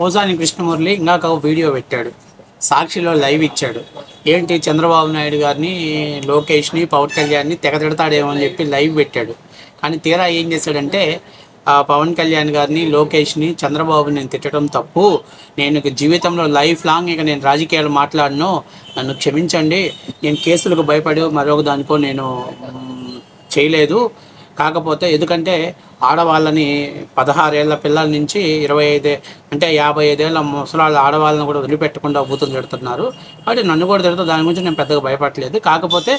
పోసాని కృష్ణమురళి ఇందాక ఒక వీడియో పెట్టాడు. సాక్షిలో లైవ్ ఇచ్చాడు. ఏంటి చంద్రబాబు నాయుడు గారిని లోకేష్ని పవన్ కళ్యాణ్ని తెగ తిడతాడేమో అని చెప్పి లైవ్ పెట్టాడు. కానీ తీరా ఏం చేశాడంటే ఆ పవన్ కళ్యాణ్ గారిని లోకేష్ని చంద్రబాబుని నేను తిట్టడం తప్పు. నేను జీవితంలో లైఫ్ లాంగ్ ఇక నేను రాజకీయాలు మాట్లాడను. నన్ను క్షమించండి. నేను కేసులకు భయపడి మరొక దానికో నేను చేయలేదు. కాకపోతే ఎందుకంటే ఆడవాళ్ళని పదహారేళ్ళ పిల్లల నుంచి ఇరవై ఐదే అంటే యాభై ఐదేళ్ళ ముసలాళ్ళ ఆడవాళ్ళని కూడా వదిలిపెట్టకుండా బూతులు తిడుతున్నారు. కాబట్టి నన్ను కూడా తిడుతూ దాని గురించి నేను పెద్దగా భయపడలేదు. కాకపోతే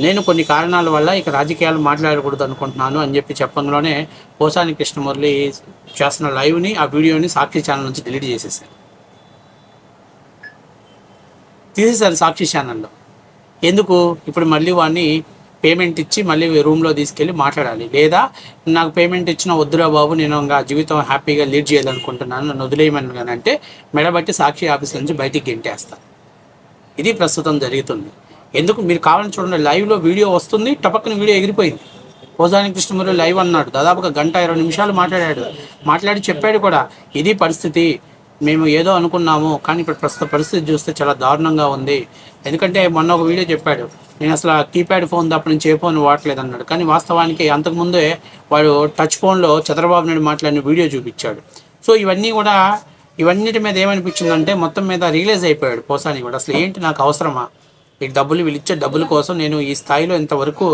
నేను కొన్ని కారణాల వల్ల ఇక రాజకీయాలు మాట్లాడకూడదు అనుకుంటున్నాను అని చెప్పి చెప్పడంలోనే పోసాని కృష్ణమురళి చేస్తున్న లైవ్ని ఆ వీడియోని సాక్షి ఛానల్ నుంచి డిలీట్ చేసేసాను తీసేశారు సాక్షి ఛానల్లో. ఎందుకు? ఇప్పుడు మళ్ళీ వాడిని పేమెంట్ ఇచ్చి మళ్ళీ రూమ్లో తీసుకెళ్ళి మాట్లాడాలి. లేదా నాకు పేమెంట్ ఇచ్చిన వద్దురా బాబు నేను ఇంకా జీవితం హ్యాపీగా లీడ్ చేయాలనుకుంటున్నాను నన్ను వదిలేయమని కానీ అంటే మెడబట్టి సాక్షి ఆఫీస్ నుంచి బయటికి గెంటేస్తాను ఇది ప్రస్తుతం జరుగుతుంది. ఎందుకు? మీరు కావాలని చూడండి లైవ్లో వీడియో వస్తుంది టపక్కన వీడియో ఎగిరిపోయింది. పోజాని కృష్ణమురళి లైవ్ అన్నాడు. దాదాపుగా గంట ఇరవై నిమిషాలు మాట్లాడాడు. మాట్లాడి చెప్పాడు కూడా ఇది పరిస్థితి. మేము ఏదో అనుకున్నాము కానీ ఇప్పుడు ప్రస్తుత పరిస్థితి చూస్తే చాలా దారుణంగా ఉంది. ఎందుకంటే మొన్న ఒక వీడియో చెప్పాడు నేను అసలు కీప్యాడ్ ఫోన్ తప్ప నుంచి ఏ ఫోన్ వాడలేదు అన్నాడు కానీ వాస్తవానికి అంతకుముందే వాడు టచ్ ఫోన్లో చంద్రబాబు నాయుడు మాట్లాడిన వీడియో చూపించాడు. సో ఇవన్నీ కూడా ఇవన్నిటి మీద ఏమనిపించిందంటే మొత్తం మీద రియలైజ్ అయిపోయాడు పోసాని కూడా. అసలు ఏంటి నాకు అవసరమా? ఈ డబ్బులు వీళ్ళు డబ్బుల కోసం నేను ఈ స్థాయిలో ఇంతవరకు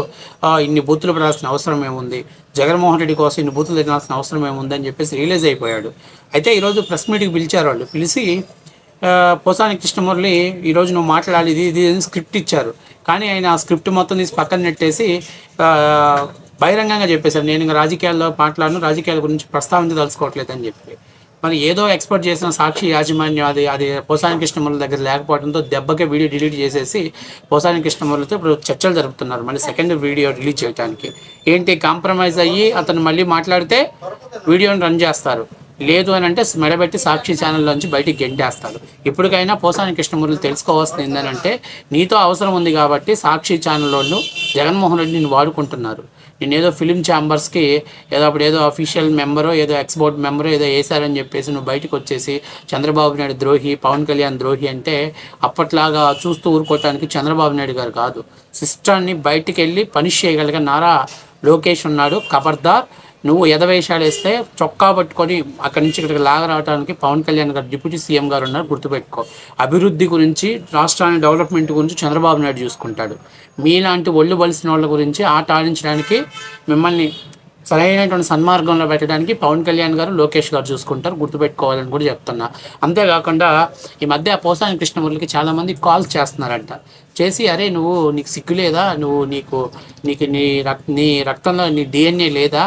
ఇన్ని బూతులు పడాల్సిన అవసరం ఏముంది? జగన్మోహన్ రెడ్డి కోసం ఇన్ని బూతులు తినాల్సిన అవసరం ఏముంది అని చెప్పేసి రియలైజ్ అయిపోయాడు. అయితే ఈరోజు ప్రెస్ మీట్కి పిలిచారు వాళ్ళు. పిలిచి పోసాని కృష్ణమురళి ఈరోజు నువ్వు మాట్లాడాలి ఇది ఇది అని స్క్రిప్ట్ ఇచ్చారు. కానీ ఆయన ఆ స్క్రిప్ట్ మొత్తం తీసి పక్కన నెట్టేసి బహిరంగంగా చెప్పేశారు. నేను ఇంకా రాజకీయాల్లో మాట్లాడను రాజకీయాల గురించి ప్రస్తావించదలుచుకోవట్లేదు అని చెప్పి. మరి ఏదో ఎక్స్పర్ట్ చేసిన సాక్షి యాజమాన్యం అది అది పోసాని కృష్ణమురళి దగ్గర లేకపోవడంతో దెబ్బకే వీడియో డిలీట్ చేసేసి పోసాని కృష్ణమురళితో ఇప్పుడు చర్చలు జరుపుతున్నారు. మళ్ళీ సెకండ్ వీడియో రిలీజ్ చేయడానికి ఏంటి కాంప్రమైజ్ అయ్యి అతను మళ్ళీ మాట్లాడితే వీడియోని రన్ చేస్తారు. లేదు అని అంటే మెడబెట్టి సాక్షి ఛానల్లోంచి బయటికి గెంటేస్తారు. ఇప్పటికైనా పోసాని కృష్ణమూర్తి తెలుసుకోవాల్సింది ఏంటంటే నీతో అవసరం ఉంది కాబట్టి సాక్షి ఛానల్లో జగన్మోహన్ రెడ్డి నేను వాడుకుంటున్నారు. నేను ఏదో ఫిలిం ఛాంబర్స్కి ఏదో అప్పుడు ఏదో అఫీషియల్ మెంబరో ఏదో ఎక్స్పోర్ట్ మెంబరో ఏదో వేశారని చెప్పేసి నువ్వు బయటకు వచ్చేసి చంద్రబాబు నాయుడు ద్రోహి పవన్ కళ్యాణ్ ద్రోహి అంటే అప్పట్లాగా చూస్తూ ఊరుకోవటానికి చంద్రబాబు నాయుడు గారు కాదు. సిస్టర్ని బయటికి వెళ్ళి పనిష్ చేయగలిగిన నారా లోకేష్ ఉన్నాడు ఖబర్దార్ నువ్వు ఎదవేషాలు వేస్తే చొక్కా పట్టుకొని అక్కడి నుంచి ఇక్కడికి లాగరావడానికి పవన్ కళ్యాణ్ గారు డిప్యూటీ సీఎం గారు ఉన్నారు గుర్తుపెట్టుకో. అభివృద్ధి గురించి రాష్ట్రాన్ని డెవలప్మెంట్ గురించి చంద్రబాబు నాయుడు చూసుకుంటాడు. మీలాంటి ఒళ్ళు బలిసిన వాళ్ళ గురించి ఆట ఆడించడానికి మిమ్మల్ని సరైనటువంటి సన్మార్గంలో పెట్టడానికి పవన్ కళ్యాణ్ గారు లోకేష్ గారు చూసుకుంటారు గుర్తుపెట్టుకోవాలని కూడా చెప్తున్నా. అంతేకాకుండా ఈ మధ్య పోసాని కృష్ణమూర్తికి చాలామంది కాల్స్ చేస్తున్నారంట. చేసి అరే నువ్వు నీకు సిగ్గు లేదా? నువ్వు నీకు నీకు నీ రక్ నీ రక్తంలో నీ డిఎన్ఏ లేదా?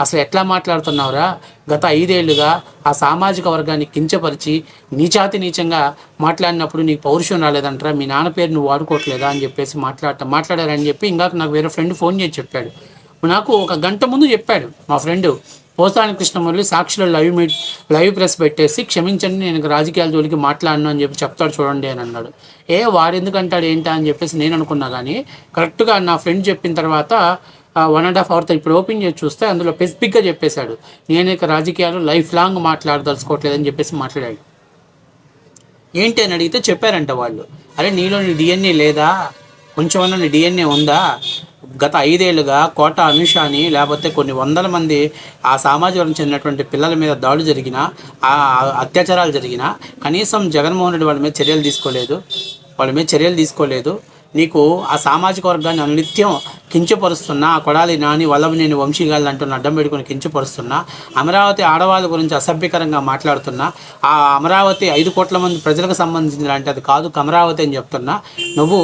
అసలు ఎట్లా మాట్లాడుతున్నావురా? గత ఐదేళ్ళుగా ఆ సామాజిక వర్గాన్ని కించపరిచి నీచాతి నీచంగా మాట్లాడినప్పుడు నీకు పౌరుషం రాలేదంటారా? మీ నాన్న పేరు నువ్వు వాడుకోవట్లేదా అని చెప్పేసి మాట్లాడటం మాట్లాడారని చెప్పి ఇంకా నాకు వేరే ఫ్రెండ్ ఫోన్ చేసి చెప్పాడు. నాకు ఒక గంట ముందు చెప్పాడు మా ఫ్రెండ్. పోసాని కృష్ణమురళి సాక్షిలో లైవ్ మీట్ లైవ్ ప్రెస్ పెట్టేసి క్షమించండి నేను రాజకీయాల జోలికి మాట్లాడను అని చెప్పి చెప్తాడు చూడండి అని అన్నాడు. ఏ వారు ఎందుకంటాడు ఏంటా అని చెప్పేసి నేను అనుకున్నా కానీ కరెక్ట్గా నా ఫ్రెండ్ చెప్పిన తర్వాత వన్ అండ్ హాఫ్ అవర్తో ఇప్పుడు ఓపెన్ చేసి చూస్తే అందులో స్పెసిఫిక్గా చెప్పేశాడు. నేను ఇక రాజకీయాలు లైఫ్ లాంగ్ మాట్లాడదలుచుకోవట్లేదని చెప్పేసి మాట్లాడాడు. ఏంటి? అని అడిగితే చెప్పారంట వాళ్ళు. అరే నీలో నీ డిఎన్ఏ లేదా? కొంచెమన్నా నీ డిఎన్ఏ ఉందా? గత ఐదేళ్ళుగా కోట అనుషాని లేకపోతే కొన్ని వందల మంది ఆ సామాజిక వర్గం చెందినటువంటి పిల్లల మీద దాడులు జరిగినా ఆ అత్యాచారాలు జరిగినా కనీసం జగన్మోహన్ రెడ్డి వాళ్ళ మీద చర్యలు తీసుకోలేదు వాళ్ళ మీద చర్యలు తీసుకోలేదు. నీకు ఆ సామాజిక వర్గాన్ని అనునిత్యం కించపరుస్తున్నా ఆ కొడాలి నాని వల్లభనేని వంశీగాళ్ళు అంటున్న అడ్డం పెట్టుకుని కించపరుస్తున్నా అమరావతి ఆడవాళ్ళ గురించి అసభ్యకరంగా మాట్లాడుతున్నా ఆ అమరావతి ఐదు కోట్ల మంది ప్రజలకు సంబంధించిన అంటే అది కాదు అమరావతి అని చెప్తున్నా నువ్వు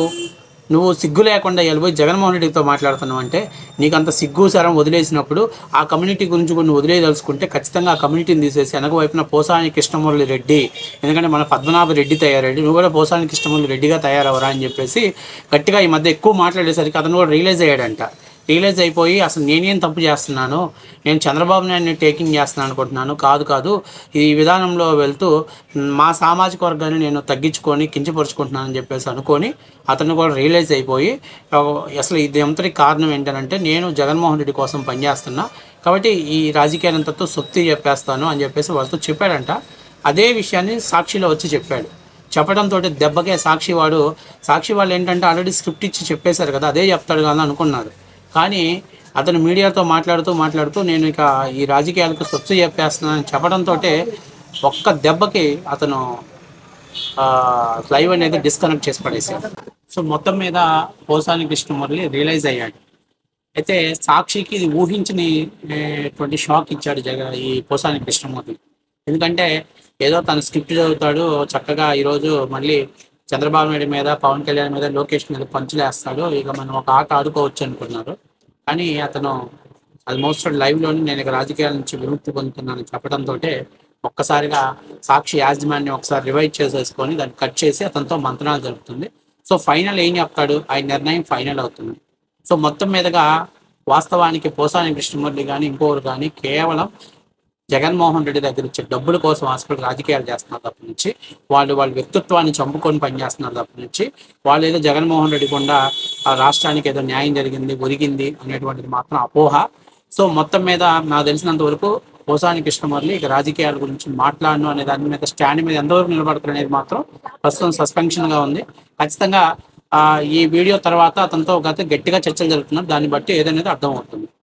నువ్వు సిగ్గు లేకుండా వెళ్ళిపోయి జగన్మోహన్ రెడ్డితో మాట్లాడుతున్నావు అంటే నీకు అంత సిగ్గు సరం వదిలేసినప్పుడు ఆ కమ్యూనిటీ గురించి కొన్ని వదిలేయదలుచుకుంటే ఖచ్చితంగా ఆ కమ్యూనిటీని తీసేసి వెనక వైపున పోసాని కృష్ణమురళి రెడ్డి ఎందుకంటే మన పద్మనాభ రెడ్డి తయారెడ్డి నువ్వు కూడా పోసాని కృష్ణమురళి రెడ్డిగా తయారవరా అని చెప్పేసి గట్టిగా ఈ మధ్య ఎక్కువ మాట్లాడేసరికి అతను కూడా రియలైజ్ అయ్యాడంట. రియలైజ్ అయిపోయి అసలు నేనేం తప్పు చేస్తున్నాను నేను చంద్రబాబు నాయుడిని టేకింగ్ చేస్తున్నాను అనుకుంటున్నాను. కాదు కాదు. ఈ విధానంలో వెళ్తూ మా సామాజిక వర్గాన్ని నేను తగ్గించుకొని కించపరుచుకుంటున్నానని చెప్పేసి అనుకొని అతను కూడా రియలైజ్ అయిపోయి అసలు ఇది అంతటి కారణం ఏంటంటే నేను జగన్మోహన్ రెడ్డి కోసం పనిచేస్తున్నా. కాబట్టి ఈ రాజకీయాలంతతో సొత్తి చెప్పేస్తాను అని చెప్పేసి వాళ్ళతో చెప్పాడంట. అదే విషయాన్ని సాక్షిలో వచ్చి చెప్పాడు. చెప్పడంతో దెబ్బకే సాక్షి వాడు సాక్షి వాళ్ళు ఏంటంటే ఆల్రెడీ స్క్రిప్ట్ ఇచ్చి చెప్పేశారు కదా అదే చెప్తాడు కదా అనుకున్నారు. కానీ అతను మీడియాతో మాట్లాడుతూ మాట్లాడుతూ నేను ఇక ఈ రాజకీయాలకు స్వచ్ఛ చెప్పేస్తున్నానని చెప్పడంతో ఒక్క దెబ్బకి అతను లైవ్ అనేది డిస్కనెక్ట్ చేసి పడేసాడు సో మొత్తం మీద పోసాని కృష్ణమురళి రియలైజ్ అయ్యాడు. అయితే సాక్షికి ఇది ఊహించనిటువంటి షాక్ ఇచ్చాడు జగ ఈ పోసాని కృష్ణమూర్తి ఎందుకంటే ఏదో తన స్క్రిప్ట్ చదువుతాడు చక్కగా ఈరోజు మళ్ళీ చంద్రబాబు నాయుడు మీద పవన్ కళ్యాణ్ మీద లోకేష్ మీద పంచులేస్తాడు ఇక మనం ఒక ఆట ఆడుకోవచ్చు అనుకున్నారు. కానీ అతను ఆల్మోస్ట్ లైవ్లోని నేను ఇక రాజకీయాల నుంచి విముక్తి పొందుతున్నాను చెప్పడంతో ఒక్కసారిగా సాక్షి యాజమాన్యం ఒకసారి రివైజ్ చేసేసుకొని దాన్ని కట్ చేసి అతనితో మంత్రాలు జరుపుతుంది. సో ఫైనల్ ఏం చెప్తాడు? ఆయన నిర్ణయం ఫైనల్ అవుతుంది. సో మొత్తం మీదుగా వాస్తవానికి పోసాని కృష్ణమూర్తి కానీ ఇంకోరు కానీ కేవలం జగన్మోహన్ రెడ్డి దగ్గర వచ్చే డబ్బుల కోసం హాస్పిటల్ రాజకీయాలు చేస్తున్నారు తప్ప నుంచి వాళ్ళు వాళ్ళ వ్యక్తిత్వాన్ని చంపుకొని పనిచేస్తున్నారు తప్ప నుంచి వాళ్ళు ఏదో జగన్మోహన్ రెడ్డి గుండా ఆ రాష్ట్రానికి ఏదో న్యాయం జరిగింది ఒరిగింది అనేటువంటిది మాత్రం అపోహ. సో మొత్తం మీద నాకు తెలిసినంత వరకు పోసాని కృష్ణమురళి ఇక రాజకీయాల గురించి మాట్లాడను అనే దాని మీద స్టాండ్ మీద ఎంతవరకు నిలబడతారు అనేది మాత్రం ప్రస్తుతం సస్పెన్షన్గా ఉంది. ఖచ్చితంగా ఈ వీడియో తర్వాత అతనితో గత గట్టిగా చర్చలు జరుగుతున్నారు. దాన్ని బట్టి ఏదనేది అర్థమవుతుంది.